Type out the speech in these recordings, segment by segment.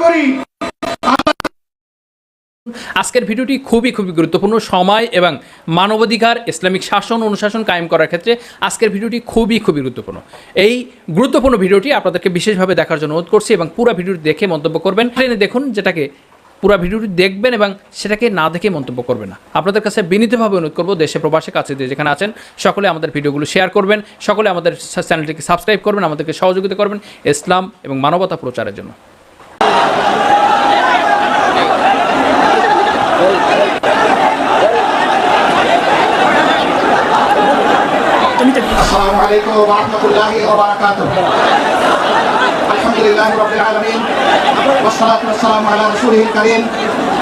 করি। আজকের ভিডিওটি খুবই খুবই গুরুত্বপূর্ণ। সময় এবং মানবাধিকার, ইসলামিক শাসন, অনুশাসন কায়েম করার ক্ষেত্রে আজকের ভিডিওটি খুবই খুবই গুরুত্বপূর্ণ। এই গুরুত্বপূর্ণ ভিডিওটি আপনাদেরকে বিশেষভাবে দেখার জন্য অনুরোধ করছি এবং পুরো ভিডিওটি দেখে মন্তব্য করবেন। ট্রেনে দেখুন যেটাকে পুরো ভিডিওটি দেখবেন এবং সেটাকে না দেখে মন্তব্য করবেন না। আপনাদের কাছে বিনীতভাবে অনুরোধ করব দেশে প্রবাসে কাছে দিয়ে যেখানে আছেন, সকলে আমাদের ভিডিওগুলো শেয়ার করবেন, সকলে আমাদের চ্যানেলটিকে সাবস্ক্রাইব করবেন, আমাদেরকে সহযোগিতা করবেন ইসলাম এবং মানবতা প্রচারের জন্য। السلام عليكم ورحمة الله وبركاته الحمد لله رب العالمين والصلاة والسلام على رسوله الكريم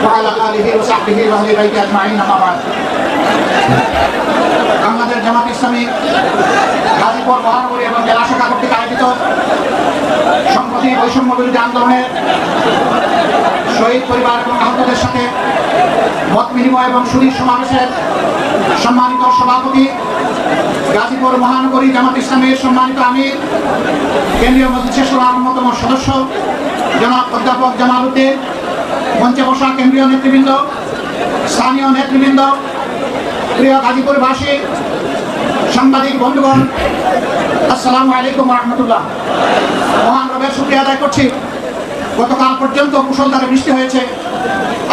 وعلى آله وصحبه وأهل بيته أجمعين أما بعد বাংলাদেশ জামাত ইসলামী গাজীপুর, মহানগরী এবং জেলা শাখা কর্তৃক আয়োজিত সম্প্রতি বৈষম্য বিরোধী আন্দোলনের শহীদ পরিবার এবং আহতদের সাথে মত বিনিময় এবং সুদীর সমাবেশের সম্মানিত সভাপতি, গাজীপুর, মহানগরী জামাত ইসলামের সম্মানিত আমির কেন্দ্রীয় মজলিসের অন্যতম সদস্য, জনাব অধ্যাপক জামাল উদ্দিন, মঞ্চে বসা কেন্দ্রীয় নেতৃবৃন্দ, স্থানীয় নেতৃবৃন্দ প্রিয় গাজীপুরবাসী সাংবাদিক, বন্ধুগণ, আসসালামু আলাইকুম রহমতুল্লাহ। মহান রবের শুক্রিয়া আদায় করছি। গতকাল পর্যন্ত মুসলধারে বৃষ্টি হয়েছে।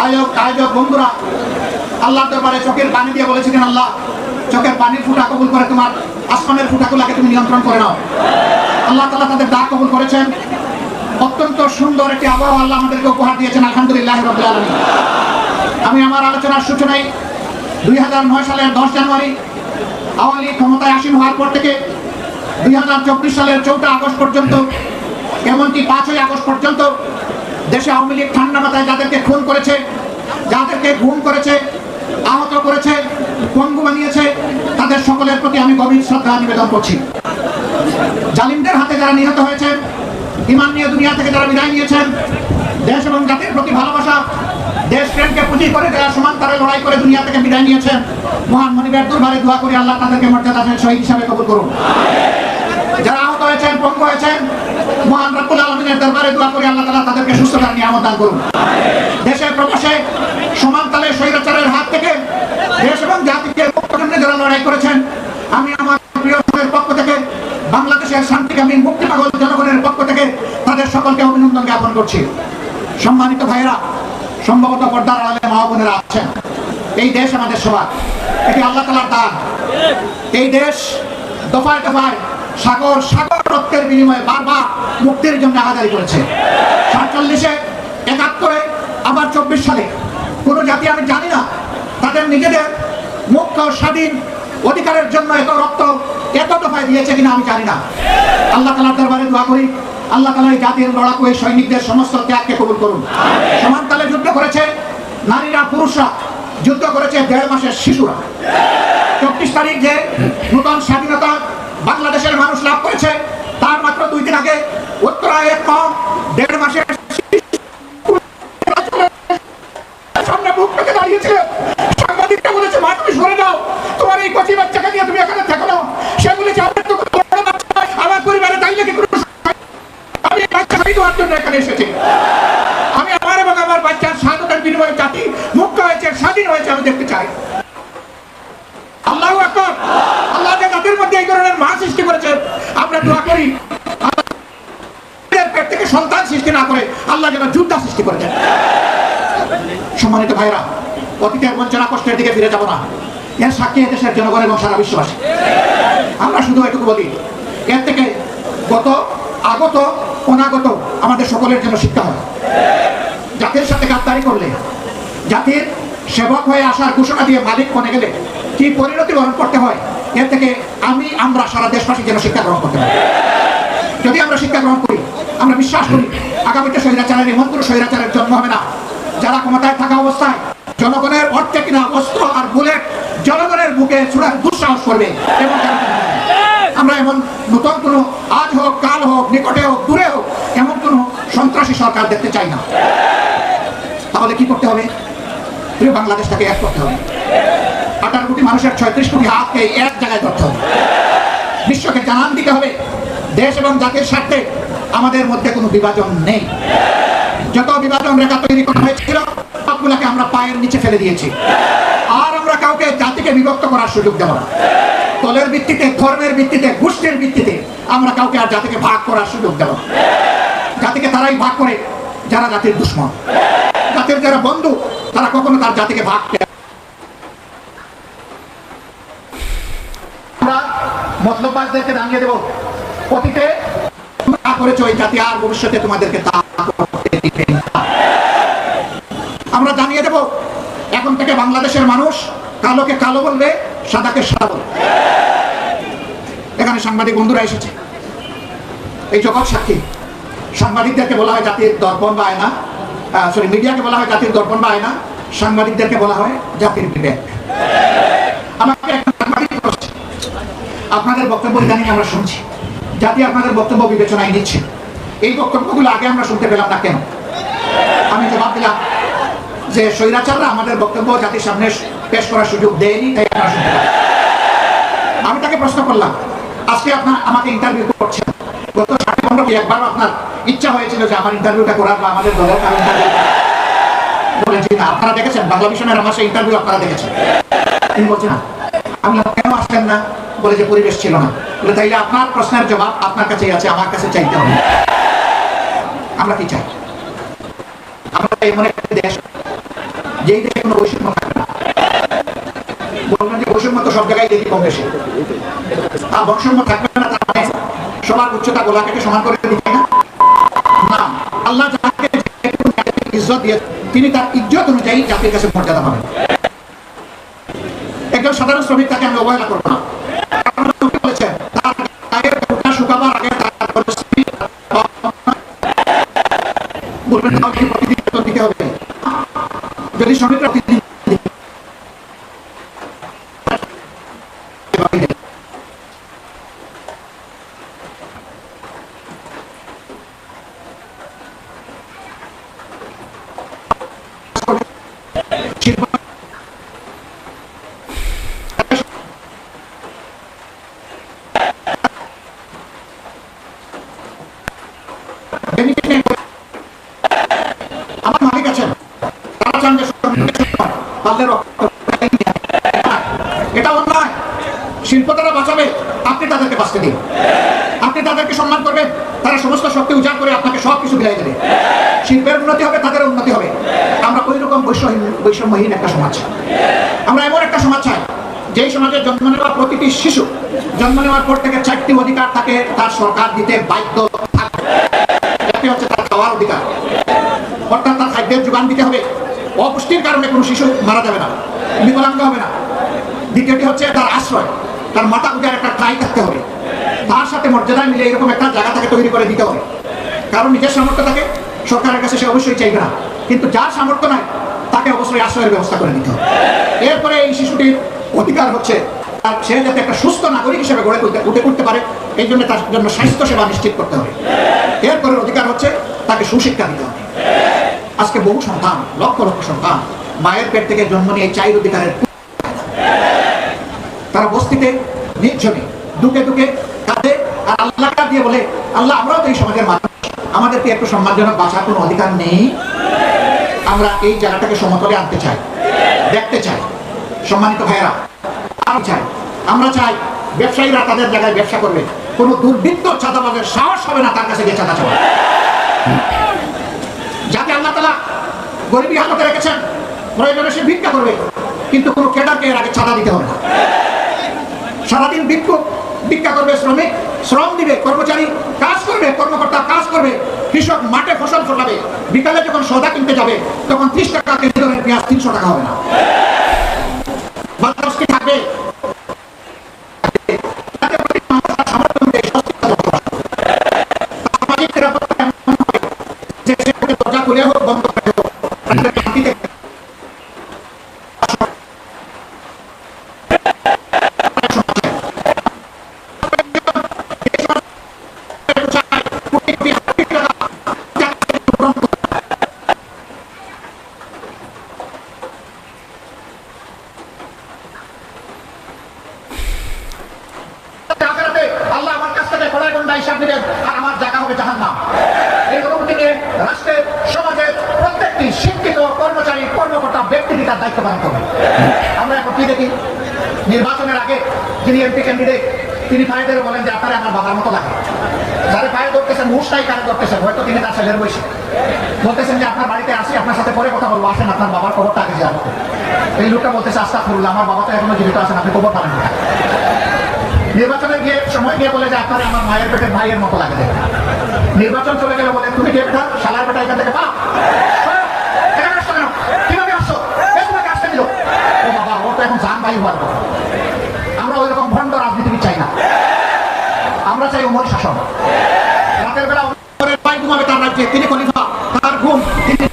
আয়োজক আয়োজক বন্ধুরা আল্লাহ দরবারে চোখের পানি দিয়ে বলেছিলেন আল্লাহ, চোখের পানির ফুটা কবুল করে তোমার আসমানের ফুটাগুলাকে তুমি নিয়ন্ত্রণ করে নাও। আল্লাহ তালা তাদের ডাক কবুল করেছেন। অত্যন্ত সুন্দর একটি আবহাওয়া আল্লাহ আমাদেরকে উপহার দিয়েছেন, আলহামদুলিল্লাহ আমি আমার আলোচনার সূচনায় দুই হাজার নয় সালের দশ জানুয়ারি আওয়ামী লীগ ক্ষমতায় আসীন হওয়ার পর থেকে দুই হাজার চব্বিশ সালের চৌঠা আগস্ট পর্যন্ত, এমনকি পাঁচই আগস্ট পর্যন্ত দেশে আওয়ামী লীগ ঠান্ডা মাথায় যাদেরকে খুন করেছে, যাদেরকে গুম করেছে, আহত করেছে, পঙ্গু বানিয়েছে, তাদের সকলের প্রতি আমি গভীর শ্রদ্ধা নিবেদন করছি। জালিমদের হাতে যারা নিহত হয়েছে ইমান নিয়ে দুনিয়া থেকে যারা বিদায় নিয়েছেন, দেশ এবং জাতির প্রতি ভালোবাসা দেশ প্রেমকে পুঁজি করে যারা সমান তারে লড়াই করে দুনিয়া থেকে বিদায় মহান মনিবের দোয়া করি আল্লাহ তাদেরকে মর্যাদা শহীদ হিসাবে কবুল করুন। যারা আহত হয়েছেন, পঙ্গু হয়েছেন, মহান রব্বুল আলমিনের দরবারে দোয়া করি আল্লাহ তালা তাদেরকে সুস্থতার নিয়ামত দান করুন। দেশের প্রবাসে সমান তালে স্বৈরাচারের হাত থেকে দেশ এবং জাতিকে যারা লড়াই করেছেন, আমি আমার প্রিয় পক্ষ থেকে, বাংলাদেশের শান্তিকামী মুক্তি পাগল জনগণের পক্ষ থেকে তাদের সকলকে অভিনন্দন জ্ঞাপন করছি। সম্মানিত ভাইয়েরা সম্ভবত পর্দার আলে মা বোনেরা আছেন। এই দেশ আমাদের সবার। এটি আল্লাহ তালার দান। এই দেশ দফায় দফায় সাগর সাগর রক্তের বিনিময়ে বারবার মুক্তির জন্য আহাজারি করেছে। সাতচল্লিশে একাত্তরে, আবার চব্বিশ সালে। কোনো জাতি আমি জানি না। তাদের নিজেদের মুক্ত স্বাধীন অধিকারের জন্য এত রক্ত এত দফায় দিয়েছে কিনা আমি জানি না। আল্লাহ তালার দরবারে দোয়া করি, আল্লাহ তালা এই জাতির লড়াকু, এই সৈনিকদের সমস্ত ত্যাগকে কবুল করুন। সমানতালে যুদ্ধ করেছে নারীরা, পুরুষরা, যুদ্ধ করেছে দেড় মাসের শিশুরা। চব্বিশ তারিখ যে নূতন স্বাধীনতা বাংলাদেশের মানুষ লাভ করেছে, তার মাত্র দুই দিন আগে উত্তরায় এক কম দেড় মাসের সামনে বুক পেতে দাঁড়িয়েছিল সাংবাদিকটা বলেছে মা তুমি সরে যাও এই কচি বাচ্চাকে নিয়ে তুমি এখানে থাকো না। সে বলেছে আমার তো আমার পরিবারে তাই নাকি কোনো আমি বাচ্চা হারিয়ে দেওয়ার জন্য এখানে এসেছি। আমি আমার এবং আমার বাচ্চার স্বাধীনতার বিনিময়ে জাতি মুক্ত হয়েছে, স্বাধীন হয়েছে, আমি দেখতে চাই। আল্লাহ আকবর। আল্লাহ যে জাতির মধ্যে এই ধরনের মা সৃষ্টি করেছে, আমরা দোয়া করি। পেট থেকে সন্তান সৃষ্টি না করে আল্লাহ যেন যুদ্ধ সৃষ্টি করেছেন সম্মানিত ভাইরা অতীতের বঞ্চনা কষ্টের দিকে ফিরে যাব না। এর সাক্ষী দেশের জনগণ এবং সারা বিশ্ববাসী। আমরা শুধু এটুকু বলি, এর থেকে গত, আগত, অনাগত আমাদের সকলের জন্য শিক্ষা হয় জাতির সাথে গাদ্দারি করলে, জাতির সেবক হয়ে আসার ঘোষণা দিয়ে মালিক মনে গেলে কি পরিণতি বরণ করতে হয়, এর থেকে আমি, আমরা সারা দেশবাসী যেন শিক্ষা গ্রহণ করতে পারি। যদি আমরা শিক্ষা গ্রহণ করি, আমরা বিশ্বাস করি, আগামীতে স্বৈরাচারের কোনো স্বৈরাচারের জন্ম হবে না, যারা ক্ষমতায় থাকা অবস্থায় জনগণের অর্থে কিনা অস্ত্র আর বুলেট জনগণের বুকে ছুড়ার দুঃসাহস করবে, এবং আমরা এমন নতুন কোনো আজ হোক, কাল হোক, নিকটে হোক, দূরে হোক, এমন কোনো সন্ত্রাসী সরকার দেখতে চাই না। তাহলে কি করতে হবে? প্রিয় বাংলাদেশটাকে এক করতে হবে। আঠারো কোটি মানুষের ছয়ত্রিশ কোটি হাতকে এক জায়গায় ধরতে হবে। বিশ্বকে জানান দিতে হবে, দেশ এবং জাতির স্বার্থে আমাদের মধ্যে কোনো বিভাজন নেই। যত বিভাজন রেখা তৈরি করা হয়েছিল, সবগুলোকে আমরা পায়ের নিচে ফেলে দিয়েছি। আর আমরা কাউকে জাতিকে বিভক্ত করার সুযোগ দেব না। দলের ভিত্তিতে, ধর্মের ভিত্তিতে, গোষ্ঠীর ভিত্তিতে আমরা কাউকে আর জাতিকে ভাগ করার সুযোগ দেব জাতিকে তারাই ভাগ করে যারা জাতির দুশ্মন। জাতির যারা বন্ধু, তারা কখনো তার জাতিকে ভাগ মতলববাজদেরকে জানিয়ে দেব। অতীতে করেছ, এই জাতি আর ভবিষ্যতে তোমাদেরকে তা আমরা জানিয়ে দেব, এখন থেকে বাংলাদেশের মানুষ কালোকে কালো বলবে, সাদাকে সাদা বলবে। এখানে সাংবাদিক বন্ধুরা এসেছে। এই জগৎ সাক্ষী। সাংবাদিকদেরকে বলা হয় জাতির দর্পণ বা আয়না। সরি মিডিয়াকে বলা হয় জাতির দর্পণ বা আয়না। সাংবাদিকদেরকে বলা হয় জাতির বিবেক। আমাকে আপনাদের বক্তব্য ইদানিং আমরা শুনছি। জাতি আপনাদের বক্তব্য বিবেচনায় নিচ্ছে। এই বক্তব্যগুলো আগে আমরা শুনতে পেলাম না কেন? আমি জবাব দিলাম যে স্বৈরাচাররা আমাদের বক্তব্য জাতির সামনে পেশ করার সুযোগ দেয়নি, তাই আমরা শুনতে আমি তাকে প্রশ্ন করলাম, আজকে আপনার আমাকে ইন্টারভিউ করছেন। গত ষাট পনেরো একবার আপনার ইচ্ছা হয়েছিল যে আমার ইন্টারভিউটা করার বা আমাদের দলের কারও ইন্টারভিউ বলেছি না আপনারা দেখেছেন, বাংলা মিশনের আমার সেই ইন্টারভিউ আপনারা দেখেছেন। তিনি বলছেন আমি কেন আসলেন না? বলে যে পরিবেশ ছিল না। বলে, তাইলে আপনার প্রশ্নের জবাব আপনার কাছেই আছে, আমার কাছে চাইতে হবে। আমরা কি চাই? আমরা এমন একটা দেশ, যেই দেশে কোনো বৈষম্য থাকবে না বলবেন যে বৈষম্য তো সব জায়গায় দেখি বেশি। আর বৈষম্য থাকবে না, তার মানে সবার উচ্চতা গোলাকে সমান করে দিচ্ছে না। না, আল্লাহ যাকে ইজ্জত দিয়ে, তিনি তার ইজ্জত অনুযায়ী জাতির কাছে মর্যাদা পাবেন। একজন সাধারণ শ্রমিক তাকে আমি অবহেলা করব না কারণ নবী বলেছেন, তার গায়ের গোটা শুকাবার আগে তার পরিস্থিতি বলবেন আমাকে প্রতিদিন বেতন দিতে হবে যদি শ্রমিকরা প্রতিদিন শিল্প বেনিফিট নেই। আমার মালিক আছেন তারা চান যে শ্রমিকের সম্মান, পারলে রক্ত এটা অন্যায় শিল্প তারা বাঁচাবে আপনি তাদেরকে বাঁচতে দিন আপনি তাদেরকে সম্মান করবেন তারা সমস্ত শক্তি উজাড় করে আপনাকে সব কিছু বিলাই দেবে শিল্পের উন্নতি হবে তাদের উন্নতি হবে আমরা ওই রকম বৈষম্য বৈষম্যহীন একটা সমাজ চাই আমরা এমন একটা সমাজ চাই যেই সমাজে জন্ম নেওয়া প্রতিটি শিশু জন্ম নেওয়ার পর থেকে চারটি অধিকার তাকে তার সরকার দিতে বাধ্য হচ্ছে তার খাওয়ার অধিকার। অর্থাৎ তার খাদ্যের যোগান দিতে হবে। অপুষ্টির কারণে কোনো শিশু মারা যাবে না বিকলাঙ্গ হবে না। দ্বিতীয়টি হচ্ছে তার আশ্রয়। তার গুজার একটা থাকতে হবে। তার সাথে মর্যাদায় মিলে এরকম একটা জায়গা তাকে তৈরি করে দিতে হবে। কারণ নিজের সামর্থ্য থাকে সরকারের কাছে সে অবশ্যই চাইবে না। কিন্তু যার সামর্থ্য নাই, তাকে অবশ্যই আশ্রয়ের ব্যবস্থা করে দিতে হবে। এরপরে এই শিশুটির অধিকার হচ্ছে। তার সে যাতে একটা সুস্থ নাগরিক হিসেবে গড়ে তুলতে উঠে উঠতে পারে, এই জন্য তার জন্য স্বাস্থ্য সেবা নিশ্চিত করতে হবে। এরপরে অধিকার হচ্ছে তাকে সুশিক্ষা দিতে হবে। আজকে বহু সন্তান, লক্ষ লক্ষ সন্তান, মায়ের পেট থেকে জন্ম নিয়ে চাইর অধিকারের তারা বস্তিতে, নির্জনে, দুকে দুকে কাঁদে আর আল্লাহ দিয়ে বলে, আল্লাহ, আমরাও তো এই সমাজের মানুষ। আমাদের কি একটু সম্মানজনক বাঁচার কোনো অধিকার নেই। আমরা এই জায়গাটাকে সমতলে আনতে চাই, দেখতে চাই। সম্মানিত ভাইয়েরা, আমি চাই, আমরা চাই ব্যবসায়ীরা তাদের জায়গায় ব্যবসা করবে। কোনো দুর্বৃত্ত চাঁদাবাজের সাহস হবে না তার কাছে গিয়ে চাঁদা চাওয়া যাতে আল্লাহ তালা গরিবী হালতে রেখেছেন প্রয়োজনে সে ভিক্ষা করবে, কিন্তু কোনো কেডারকে এর আগে চাঁদা দিতে হবে না। সারাদিন ভিক্ষুক ভিক্ষা করবে শ্রমিক, শ্রম দিবে, কর্মচারী কাজ করবে, কর্মকর্তা কাজ করবে, কৃষক মাঠে ফসল ফলাবে, বিকালে যখন সদা কিনতে যাবে, তখন ত্রিশ টাকা কেজি পেঁয়াজ তিনশো টাকা হবে না বাজার কি থাকবে তাতে করে মানুষ তার সামর্থ্য অনুযায়ী স্বস্তিতে বসবাস করবে। সামাজিক নিরাপত্তা এমন হবে যে সে দরজা খুলে হোক বন্ধ করে হোক তাদের শান্তিতে তার দায়িত্ব পালন করবেন। আমরা এখন কি দেখি? নির্বাচনের আগে যিনি এমপি ক্যান্ডিডেট তিনি পায়ে বলেন যে আপনারা আমার বাবার মতো লাগে। যারা পায়ে ধরতেছেন মুখটাই কারে ধরতেছেন, হয়তো তিনি তার ছেলের বয়সী। বলতেছেন যে, আপনার বাড়িতে আসি, আপনার সাথে পরে কথা বলব, আসেন, আপনার বাবার খবরটা আগে যাব এই লোকটা বলতেছে আস্তা করুল্লাহ আমার বাবা তো এখনও জীবিত আছেন আপনি খবর পাবেন না। নির্বাচনে গিয়ে, সময় গিয়ে বলে যে, আপনার আমার মায়ের পেটের ভাইয়ের মতো লাগে নির্বাচন চলে গেলে বলে, তুমি কে বেটা শালার বেটা এখান থেকে পা এখানে আসছো কেন কীভাবে আসছো এ তোমাকে আসতে দিল ও বাবা ও তো ভাই হওয়ার কথা। আমরা ওই রকম ভণ্ড রাজনীতিবিদ চাই না। আমরা চাই উমর শাসন। রাতের বেলা উমরের ঘুমাবে তার রাজ্যে। তিনি খলিফা, তার ঘুম তিনি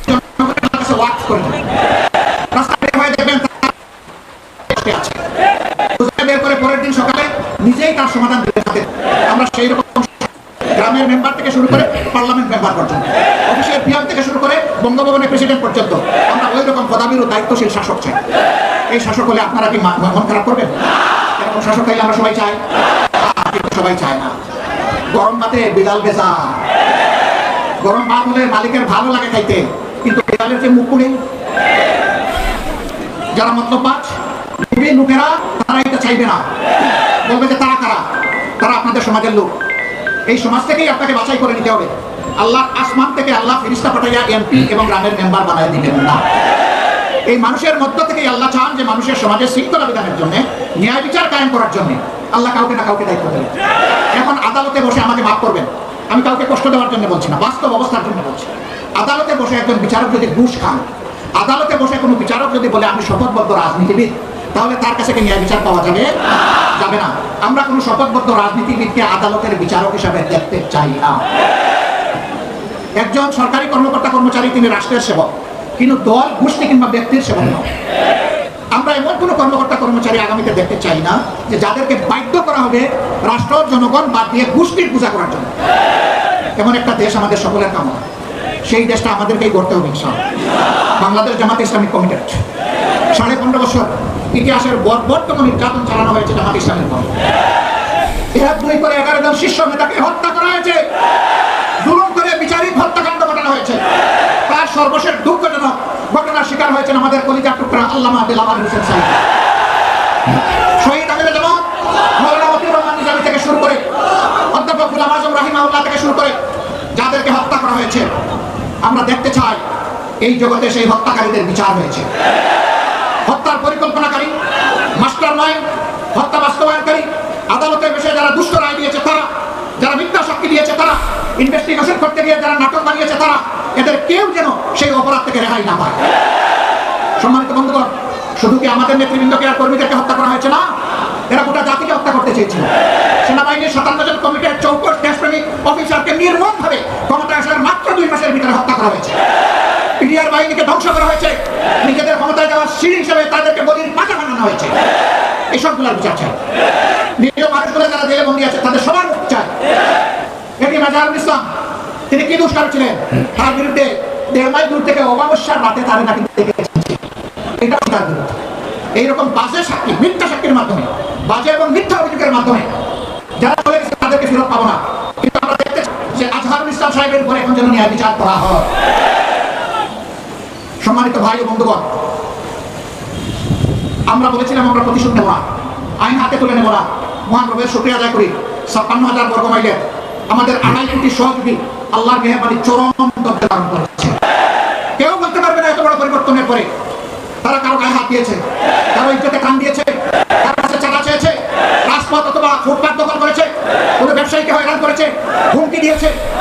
গ্রামের মেম্বার থেকে শুরু করে পার্লামেন্ট মেম্বার পর্যন্ত, অফিসের থেকে শুরু করে বঙ্গভবনের প্রেসিডেন্ট পর্যন্ত, আমরা ওই রকম পদাবির ও দায়িত্বশীল শাসক চাই। এই শাসক হলে আপনারা কি মন খারাপ করবেন? এরকম শাসক চাইলে আমরা সবাই চাই। সবাই চায় না। গরম ভাতে বিড়াল বেচা। গরম ভাত হলে মালিকের ভালো লাগে খাইতে। কিন্তু বিড়ালের যে মুখ নেই যারা মতলব পাচ লোকেরা তারা এটা চাইবে না। বলবে যে তারা কারা? তারা আপনাদের সমাজের লোক। এই সমাজ থেকেই আপনাকে বাছাই করে নিতে হবে। আল্লাহ আসমান থেকে আল্লাহ ফিরিস্তা পাঠাইয়া এমপি এবং গ্রামের মেম্বার বানায় দিবেন না। এই মানুষের মধ্য থেকেই আল্লাহ চান যে মানুষের সমাজের শৃঙ্খলা বিধানের জন্য, ন্যায় বিচার কায়েম করার জন্য। আল্লাহ কাউকে না কাউকে দায়িত্ব দেবেন এখন আদালতে বসে আমাকে মাফ করবেন। আমি কাউকে কষ্ট দেওয়ার জন্য বলছি না, বাস্তব অবস্থার জন্য বলছি। আদালতে বসে একজন বিচারক যদি ঘুষ খান, আদালতে বসে কোনো বিচারক যদি বলে আমি শপথবদ্ধ রাজনীতিবিদ, তাহলে তার কাছে ন্যায় বিচার পাওয়া যাবে? যাবে না। আমরা কোনো শপথবদ্ধ রাজনীতিবিদকে আদালতের বিচারক হিসাবে দেখতে চাই না। একজন সরকারি কর্মকর্তা কর্মচারী, তিনি রাষ্ট্রের সেবক। কিন্তু দল, গোষ্ঠী কিংবা ব্যক্তির সেবক নয়। আমরা এমন কোনো কর্মকর্তা, কর্মচারী আগামীতে দেখতে চাই না যে যাদেরকে বাধ্য করা হবে রাষ্ট্র, জনগণ বাদ দিয়ে গোষ্ঠীর পূজা করার জন্য। এমন একটা দেশ আমাদের সকলের কামনা। সেই দেশটা আমাদেরকেই গড়তে হবে। বাংলাদেশ জামাত ইসলামিক কমিটেড সাড়ে পনেরো বছর ইতিহাসের বর্বরতম নির্যাতন চালানো হয়েছে জামাত ইসলামের পর এক দুই করে এগারো জন শীর্ষ নেতাকে হত্যা করা হয়েছে। জুলুম করে বিচারিক হত্যাকাণ্ড ঘটানো হয়েছে। তার সর্বশেষ ঘটনার শিকার হয়েছেন আমাদের কলিজা টুকরা আল্লামা দিলাওয়ার হোসেন সাহেব। যাদেরকে হত্যা করা হয়েছে, আমরা দেখতে চাই এই জগতে সেই হত্যাকারীদের বিচার হয়েছে। হত্যার পরিকল্পনাকারী, মাস্টার মাইন্ড হত্যা বাস্তবায়নকারী, আদালতের বিষয়ে যারা দুষ্ট রায় দিয়েছে তারা, যারা মিথ্যা শক্তি দিয়েছে তারা ইনভেস্টিগেশন করতে গিয়ে যারা নাটক বানিয়েছে তারা এদের কেউ যেন সেই অপরাধ থেকে রেহাই না পায়। সম্মানিত বন্ধুগণ, শুধু কি আমাদের নেতৃবৃন্দকে আর কর্মীদেরকে হত্যা করা হয়েছে না? এরা গোটা জাতিকে হত্যা করতে চেয়েছিল। সেনাবাহিনীর সাতান্ন জন কমিটির চৌকট দেশপ্রেমিক অফিসারকে নির্মমভাবে ক্ষমতা আসার মাত্র দুই মাসের ভিতরে হত্যা করা হয়েছে। পিডিআর বাহিনীকে ধ্বংস করা হয়েছে। নিজেদের ক্ষমতায় যাওয়ার সিঁড়ি হিসেবে তাদেরকে বলির পাচা বানানো হয়েছে। এসবগুলোর বিচার চাই। নিরীহ মানুষগুলো যারা জেলে বন্দী আছে, তাদের সবার মুক্তি চাই। এটি মাজারুল ইসলাম তিনি কি দুষ্কার ছিলেন? তার বিরুদ্ধে দেড় মাইল দূর থেকে অমাবস্যার রাতে এটা তার বিরুদ্ধে। এইরকম বাজে সাক্ষী, মিথ্যা সাক্ষীর মাধ্যমে, বাজে এবং মিথ্যা অভিযোগের মাধ্যমে যারা চলে গেছে তাদেরকে ফেরত পাবো না। কিন্তু আমরা দেখতে যে আজহারুল ইসলাম সাহেবের উপরে এখন যেন বিচার করা হয়। সম্মানিত ভাই ও বন্ধুগণ, আমরা বলেছিলাম আমরা প্রতিশোধ নেব না। আইন হাতে তুলে নেব না। মহান রবের শুক্রিয়া আদায় করি। ছাপ্পান্ন হাজার বর্গ মাইলের আমাদের আড়াই কোটি সহযোগী আল্লাহর মেহরবানি চরম ধারণ করেছে। কেউ বলতে পারবে না এত বড় পরিবর্তনের পরে। তারা কারও গায়ে হাত দিয়েছে, কারও ইজ্জতে কান দিয়েছে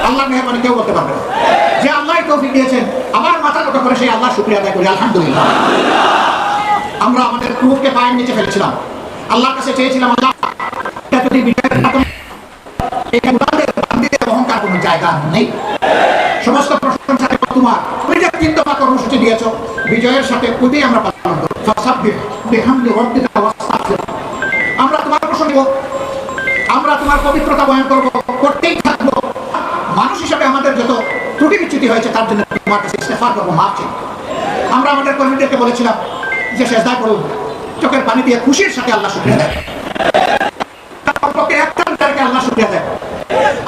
আল্লাহর আমার মাথা আল্লাহ শুক্রিয়া আমরা আমাদের আল্লাহর কাছে চেয়েছিলাম নেই। সমস্ত প্রশংসা তোমার। তুমি যে তিন দফা কর্মসূচি দিয়েছ। বিজয়ের সাথে আমরা পালন করব। আমরা তোমার নিব। আমরা তোমার পবিত্রতা বয়ান করব। করতেই মানুষ হিসাবে আমাদের যত ত্রুটি বিচ্যুতি হয়েছে, তার জন্য তোমার কাছে করব আমরা আমাদের কর্মীদেরকে বলেছিলাম যে শেষদায় করুন। চোখের পানি দিয়ে খুশির সাথে আল্লাহ শুক্রিয়া দেয় কমপক্ষে একটা তারিখে আল্লাহ শুক্রিয়া দেয়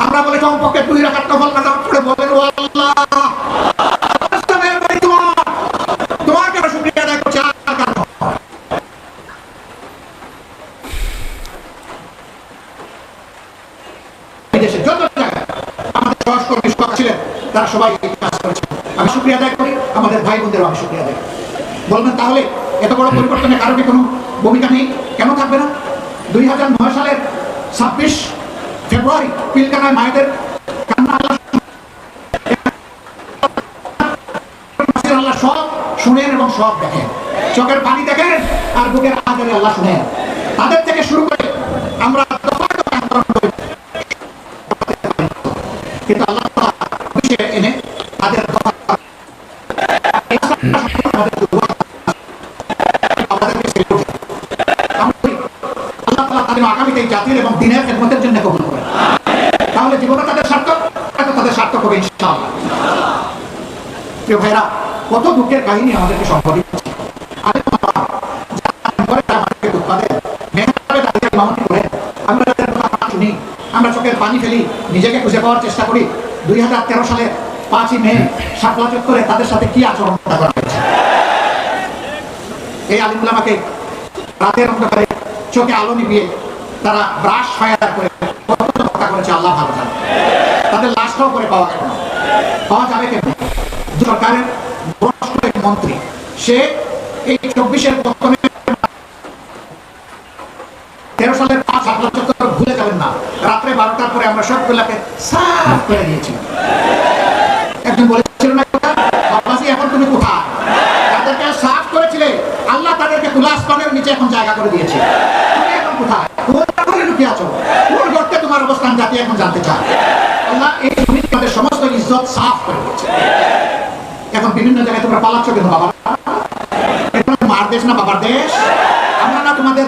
আমরা বলে কমপক্ষে দুই রাখার নফল কাজা করে বলেন ও আল্লাহ তোমার তোমার কেন শুক্রিয়া আদায় করছে ভাই অংশ শুক্রিয়া দেব। বলবেন, তাহলে এত বড় পরিবর্তনের কারও কি কোনো ভূমিকা নেই? কেন থাকবে না? দুই হাজার নয় সালের ছাব্বিশ ফেব্রুয়ারি, পিলকানায় মায়েদের কান্না আল্লাহ আল্লাহ সব শুনেন এবং সব দেখেন চোখের পানি দেখেন আর বুকের আগে আল্লাহ শুনেন তাদের থেকে শুরু করে আমরা দফায় দফায় আন্দোলন করি। কিন্তু আল্লাহ তাআলা খুশি এনে তাদের দফা আমাদেরকে ছেড়ে দিন। আমরা বলি, আল্লাহ তাআলা তাদের আগামীতে এই জাতির এবং দিনের খেদমতের জন্য কবুল করেন তাহলে জীবনে তাদের সার্থক হয়তো তাদের সার্থক হবে ইনশাআল্লাহ প্রিয় ভাইরা কত দুঃখের কাহিনী আমাদেরকে সম্পর্কে আমরা চোখের পানি ফেলি, নিজেকে খুঁজে পাওয়ার চেষ্টা করি। দুই হাজার সালের পাঁচই মে তাদের সাথে কি আচরণ করা হয়েছে এই আলিমুল্লামাকে রাতের অন্ধকারে চোখে আলো নিভিয়ে তারা ব্রাশ ফায়ার করে হত্যা করেছে, আল্লাহ ভালো তাদের লাশটাও করে পাওয়া গেল পাওয়া যাবে কেন সরকারের মন্ত্রী, সে এই চব্বিশের পতনে তেরো সালের পাঁচ আপনার ভুলে যাবেন না। রাত্রে বারোটার পরে আমরা সবগুলাকে সাফ করে দিয়েছিলাম। একজন বলেছিল না এখন তুমি কোথায়? তাদেরকে সাফ করেছিলে। আল্লাহ তাদেরকে তুলাস্তনের নিচে এখন জায়গা করে দিয়েছে। তুমি এখন কোথায়? তোমার অবস্থান জাতি এখন জানতে চায়? এই সমস্ত ইজ্জত সাফ করে দিয়েছে। এখন বিভিন্ন জায়গায় তোমরা পালাচ্ছ কেন বাবা মার দেশ না বাবার দেশ? আমরা না তোমাদের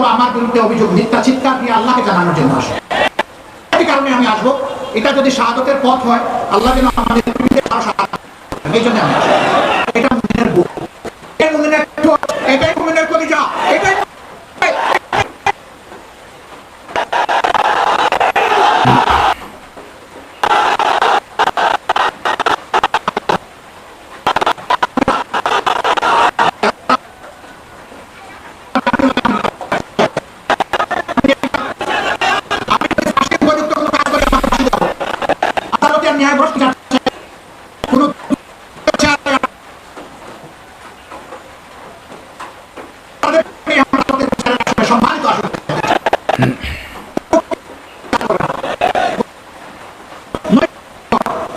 হলো আমার বিরুদ্ধে অভিযোগ, মিথ্যা চিৎকার দিয়ে আল্লাহকে জানানোর জন্য আসব এই কারণে আমি আসব। এটা যদি শাহাদতের পথ হয়, আল্লাহ যেন আমাদের এই জন্য আমি আসব এটা মুমিনের বুক এই মুমিনের ঠোঁট, এটাই মুমিনের কলিজা এটাই ফাঁসির উপযুক্ত কোনো কাজ করে আমাকে ফাঁসি দাও। আদালতে আর ন্যায় ভ্রষ্ট যাচ্ছে। কোনো তাদেরকে আমরা তাদের বিচারের আসনে সম্মানিত আসন দিতে চাই। নয়,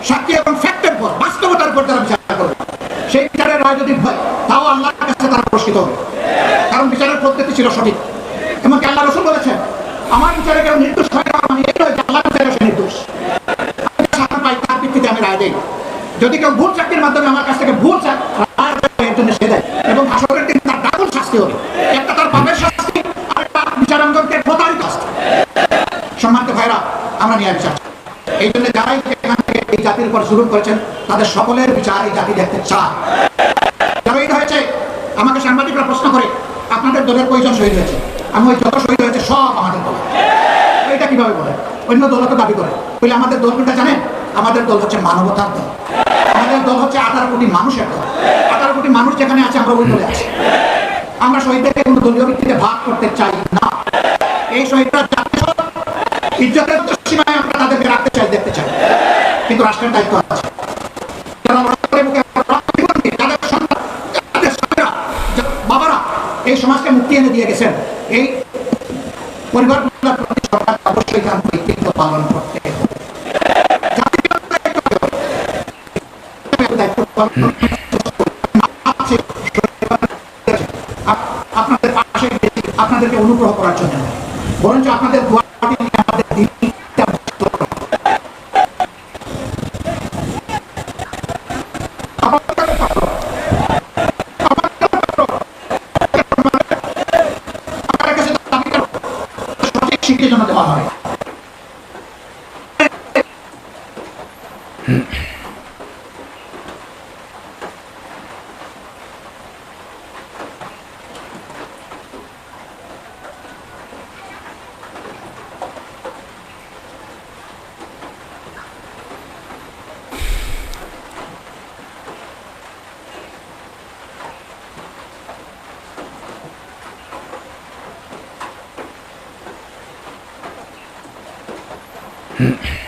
সাক্ষী এবং ফ্যাক্টের পর বাস্তবতার উপর তারা বিচার করবে। সেই বিচারের রায় যদি হয় তাও আল্লাহর কাছে তারা পুরস্কৃত হবে কারণ বিচারের পদ্ধতি ছিল সঠিক। এমনকি আল্লাহ রসুল বলেছেন আমার বিচারে কেউ নির্দোষ হয় না মানে এই নয় আল্লাহ বিচারে সে নির্দোষ। পাই তার ভিত্তিতে আমি রায় দেই। যদি কেউ ভুল চাকরির মাধ্যমে আমার কাছ থেকে ভুল চাক রায় দেয়, এবং হাসরের তাদের সকলের বিচার এই জাতি দেখতে চায়। হয়েছে? আমাকে সাংবাদিকরা প্রশ্ন করে, আপনাদের দলের কয়জন শহীদ হয়েছে? আমি ওই যত শহীদ হয়েছে, সব আমাদের দল। এটা কীভাবে বলে? অন্য দলকে দাবি করে। বলে, আমাদের দল কোনটা জানেন? আমাদের দল হচ্ছে মানবতার দল। আমাদের দল হচ্ছে আঠারো কোটি মানুষের দল। আঠারো কোটি মানুষ যেখানে আছে, আমরা ওই দলে আছি। আমরা শহীদদেরকে কোনো দলীয় ভিত্তিতে ভাগ করতে চাই না। এই শহীদরা জাতীয় ইজ্জতের সীমায় আমরা তাদেরকে রাখতে চাই, দেখতে চাই। কিন্তু রাষ্ট্রের দায়িত্ব আছে। Mm-hmm.